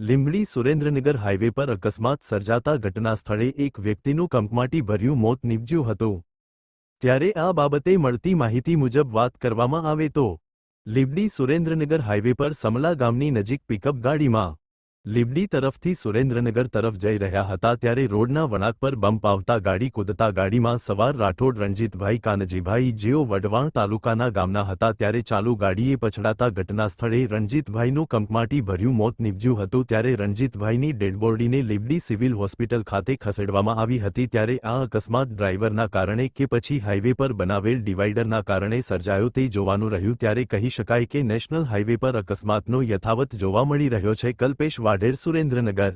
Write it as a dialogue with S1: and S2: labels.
S1: Limbdi Surendranagar highway પર અકસ્માત સર્જાતા ઘટના સ્થળે એક વ્યક્તિનું કંપમાટી ભર્યું મોત નીપજ્યું હતું. ત્યારે આ બાબતે મળતી માહિતી મુજબ વાત કરવામાં આવે તો, લીંબડી સુરેન્દ્રનગર હાઇવે પર સમલા ગામની નજીક પિકઅપ ગાડીમાં લીંબડી તરફથી સુરેન્દ્રનગર તરફ જઈ રહ્યા હતા ત્યારે રોડના વળાંક પર બમ્પ આવતા ગાડી કૂદતા ગાડીમાં સવાર રાઠોડ રણજીતભાઈ કાનજીભાઈ જેઓ વઢવાણ તાલુકાના ગામના હતા ત્યારે ચાલુ ગાડીએ પછડાતા ઘટના સ્થળે રણજીતભાઈનું કંપમાટી ભર્યું મોત નીપજ્યું હતું ત્યારે રણજીતભાઈની ડેડબોડીને લીંબડી સિવિલ હોસ્પિટલ ખાતે ખસેડવામાં આવી હતી ત્યારે આ અકસ્માત ડ્રાઈવરના કારણે કે પછી હાઈવે પર બનાવેલ ડિવાઈડરના કારણે સર્જાયો તે જોવાનું રહ્યું ત્યારે કહી શકાય કે નેશનલ હાઈવે પર અકસ્માતનો યથાવત જોવા મળી રહ્યો છે. કલ્પેશ વાઢેર સુરેન્દ્રનગર